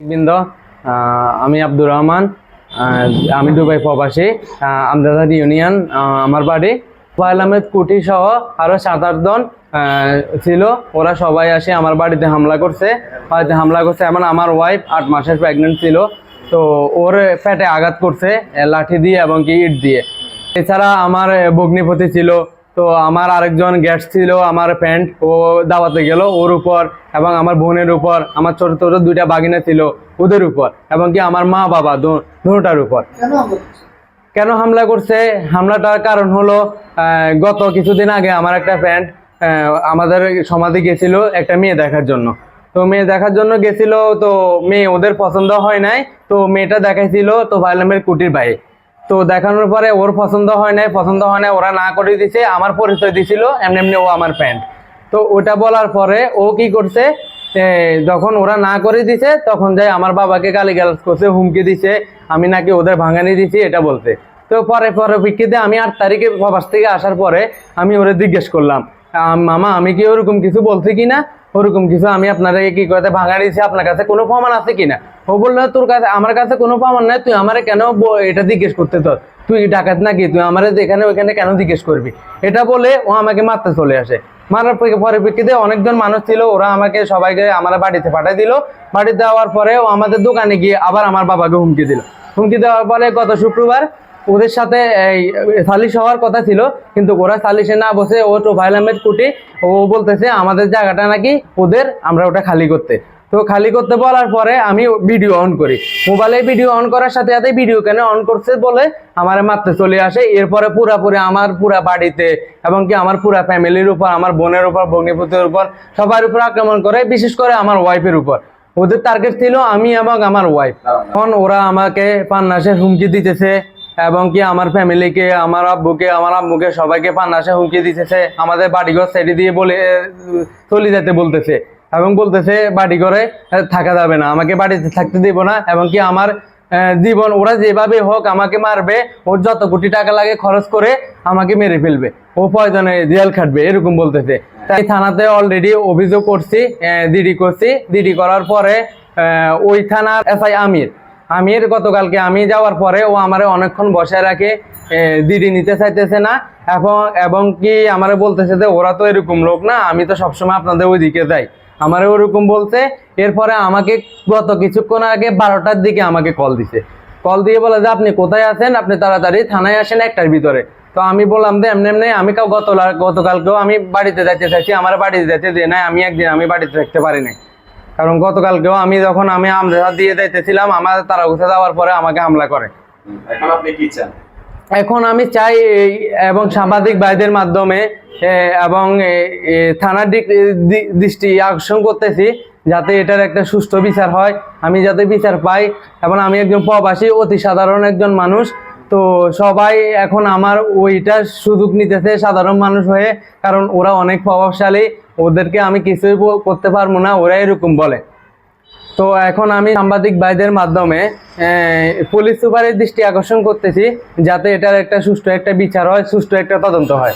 বৃন্দ আমি আব্দুর রহমান আমি দুবাই প্রবাসী আহ, আমদাদার ইউনিয়ন আমার বাড়ি। ফাইল আহমেদ কুটি সহ আরও সাত আটজন ছিল। ওরা সবাই আসে আমার বাড়িতে হামলা করছে। বাড়িতে হামলা করছে এমন আমার ওয়াইফ আট মাসের প্রেগনেন্ট ছিল। তো ওর পেটে আঘাত করছে লাঠি দিয়ে এবং কি ইট দিয়ে। এছাড়া আমার ভগ্নিপতি ছিল তো আমার আরেকজন গেস্ট ছিল আমার প্যান্ট ও দাওয়াতে গেল ওর উপর এবং আমার বোনের উপর আমার ছোট ছোট দুইটা বাগিনা ছিল ওদের উপর এবং কি আমার মা বাবা দুটার উপর। কেন হামলা করছে? হামলাটার কারণ হলো আহ, গত কিছুদিন আগে আমার একটা ফ্রেন্ড আমাদের সমাধি গেছিল একটা মেয়ে দেখার জন্য। তো মেয়ে দেখার জন্য গেছিল তো মেয়ে ওদের পছন্দ হয় নাই তো মেয়েটা দেখাইছিল তো ভাইলামের কুটির ভাই। তো দেখানোর পরে ওর পছন্দ হয় নাই, পছন্দ হয় নাই, ওরা না করে দিছে, আমার পরিচয় দিছিল, এমনি এমনি ও আমার প্যান্ট তো ওটা বলার পরে ও কি করছে যখন ওরা না করে দিছে, তখন যাই আমার বাবাকে গালি গালাজ করছে, হুমকি দিছে, আমি নাকি ওদের ভাঙানি দিছি, এটা বলতে তো পরে পরে ভিত্তিতে আমি আট তারিখে প্রবাস থেকে আসার পরে আমি ওরে জিজ্ঞেস করলাম মামা, আমি কি ওরকম কিছু বলছি কিনা? ওরকম কিছু, আমি আপনাকে কি করতে ভাঙা দিয়েছি? আপনার কাছে কোনো প্রমাণ আছে কিনা? ও বলল, তোর কাছে, আমার কাছে কোনো প্রমাণ নাই, তুই আমারে কেন এটা জিজ্ঞেস করতে তোর? তুই ডাকাত নাকি? তুই আমারে এখানে, ওইখানে কেন জিজ্ঞেস করবি? এটা বলে ও আমাকে মারতে চলে আসে। মারার পরে- পরিপ্রেক্ষিতে অনেকজন মানুষ ছিল, ওরা আমাকে সবাইকে আমার বাড়িতে পাঠিয়ে দিল। বাড়িতে যাওয়ার পরে ও আমাদের দোকানে গিয়ে আবার আমার বাবাকে হুমকি দিল। হুমকি দেওয়ার পরে গত শুক্রবার ওদের সাথে এই সালিশ হওয়ার কথা ছিল কিন্তু ওরা সালিশে না বসে ও তো আহমেদ কুটি ও বলতেছে আমাদের জায়গাটা নাকি ওদের আমরা ওটা খালি করতে। তো খালি করতে বলার পরে আমি ভিডিও অন করি। মোবাইলে ভিডিও অন করার সাথে সাথে ভিডিও কেন অন করছে বলে আমার মারতে চলে আসে। এরপরে পুরাপুরি আমার পুরা বাড়িতে এবং কি আমার পুরা ফ্যামিলির উপর আমার বোনের উপর ভগ্নিপতির উপর সবার উপর আক্রমণ করে বিশেষ করে আমার ওয়াইফের উপর। ওদের টার্গেট ছিল আমি এবং আমার ওয়াইফ এখন ওরা আমাকে পান্নাসের হুমকি দিতেছে। এবং কি আমার ফ্যামিলিকে আমার আব্বুকে, আমার আম্মুকে সবাইকে পান্নাসে হুমকি দিতেছে। আমাদের বাড়িঘর সাইডে দিয়ে বলে চলে যেতে বলতেছে। এবং বলতেছে বাড়ি ঘরে থাকা যাবে না। আমাকে বাড়িতে থাকতে দিব না। এবং কি আমার জীবন, ওরা যেভাবে হোক আমাকে মারবে, ওর যত কোটি টাকা লাগে খরচ করে আমাকে মেরে ফেলবে। ও প্রয়োজনে জেল খাটবে, এরকম বলতেছে। তাই থানাতে অলরেডি অভিযোগ করছি দিডি করছি। দিডি করার পরে ওই থানার এসআই আমির আমির গতকালকে আমি যাওয়ার পরে ও আমারে অনেকক্ষণ বসায় রাখে দিদি নিতে চাইতেছে না এবং এবং কি আমারে বলতেছে যে ওরা তো এরকম লোক না, আমি তো সবসময় আপনাদের ওইদিকে যাই। আমারে ওরকম বলছে, এরপরে আমাকে গত কিছুক্ষণ আগে বারোটার দিকে আমাকে কল দিছে। কল দিয়ে বলে যে, আপনি কোথায় আছেন? আপনি তাড়াতাড়ি থানায় আসেন একটার ভিতরে। তো আমি বললাম যে, এমনি এমনি আমি কাউ গত গতকালকেও আমি বাড়িতে যাইতে চাইছি, আমার বাড়িতে যাইতে যে নাই, আমি একদিন আমি বাড়িতে থাকতে পারি নাই। কারণ গতকালকেও আমি যখন আমি আমদাদ দিয়ে যাইতেছিলাম আমার তারা উঠে যাওয়ার পরে আমাকে হামলা করে। এখন আপনি কি চান? এখন আমি চাই এবং সাংবাদিক ভাইদের মাধ্যমে এবং থানার দিক দৃষ্টি আকর্ষণ করতেছি যাতে এটার একটা সুষ্ঠু বিচার হয়। আমি যাতে বিচার পাই এবং আমি একজন প্রবাসী অতি সাধারণ একজন মানুষ তো সবাই এখন আমার ওইটা সুযোগ নিতেছে সাধারণ মানুষ হয়ে, কারণ ওরা অনেক প্রভাবশালী, ওদেরকে আমি কিছুই করতে পারব না ওরা এরকম বলে। তো এখন আমি সাংবাদিক ভাইদের মাধ্যমে পুলিশ সুপারের দৃষ্টি আকর্ষণ করতেছি, যাতে এটার একটা সুষ্ঠু একটা বিচার হয়, সুষ্ঠু একটা তদন্ত হয়।